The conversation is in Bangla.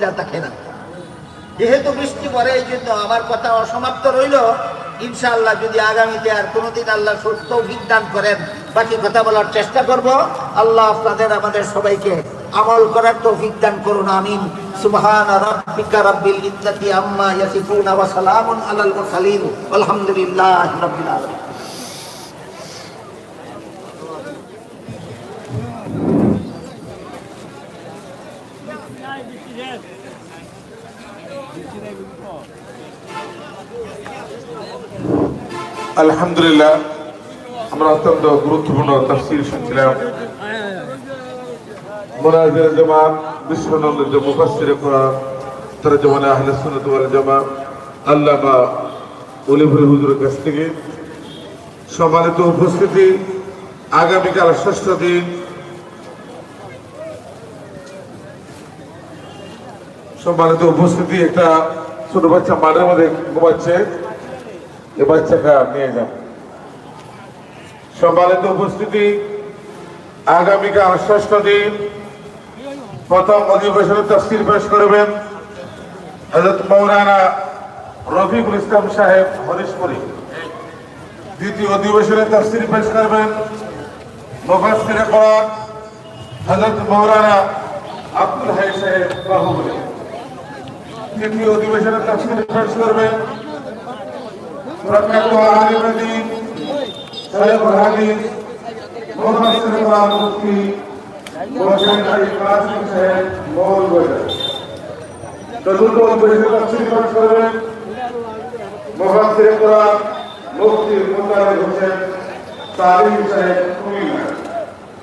থাকে না। যেহেতু বৃষ্টি পড়ে, এই জন্য আমার কথা অসমাপ্ত রইল। ইনশাআল্লাহ যদি আগামীতে আর কোনোদিন আল্লাহ সুস্থ বিজ্ঞান করেন, বাকি কথা বলার চেষ্টা করব। আল্লাহ আপনাদের, আমাদের সবাইকে আমল করার তো দান করুন, আমিন। সুবহান রাব্বিকা রাব্বিল ইজ্জাতি আম্মা ইয়াসিফুন ওয়া সালামুন আলাল মুরসালিন। আলহামদুলিল্লাহি রাব্বিল আলামিন। আলহামদুলিল্লাহ, আমরা অত্যন্ত গুরুত্বপূর্ণ তফসিল শুনছিলাম। মোনাজের জামা বিশ্বনন্দ যে মুফাসসির কোরআন তারা জমানে আহলে সুন্নাত ওয়াল জামা আল্লামা অলিভুর হুজুরের কাছ থেকে সম্মানিত উপস্থিতি, আগামীকাল ষষ্ঠ দিন সম্মানিত উপস্থিতি, একটা ছোট বাচ্চা মাঠের মধ্যে ঘুমাচ্ছে। এ বাচ্চাটা নিয়ে যান। সম্মানিত উপস্থিতি, আগামীকাল ষষ্ঠ দিন প্রথম অধিবেশনে তফসিল পেশ করবেন হজরত মৌলানা রফিকুল ইসলাম সাহেব হরিশপুরি। দ্বিতীয় অধিবেশনে তফসিল পেশ করবেন মুফাসসিরে কোরআন হজরত মৌলানা আব্দুল হাই সাহেব বাহুবলী। তৃতীয় অধিবেশনে তফসিল পেশ করবেন প্রখ্যাত আলিমদ্দিন সাহেব হাদিস মুফাসসির কোরআন মুফতি হোসেন আলী সাহেব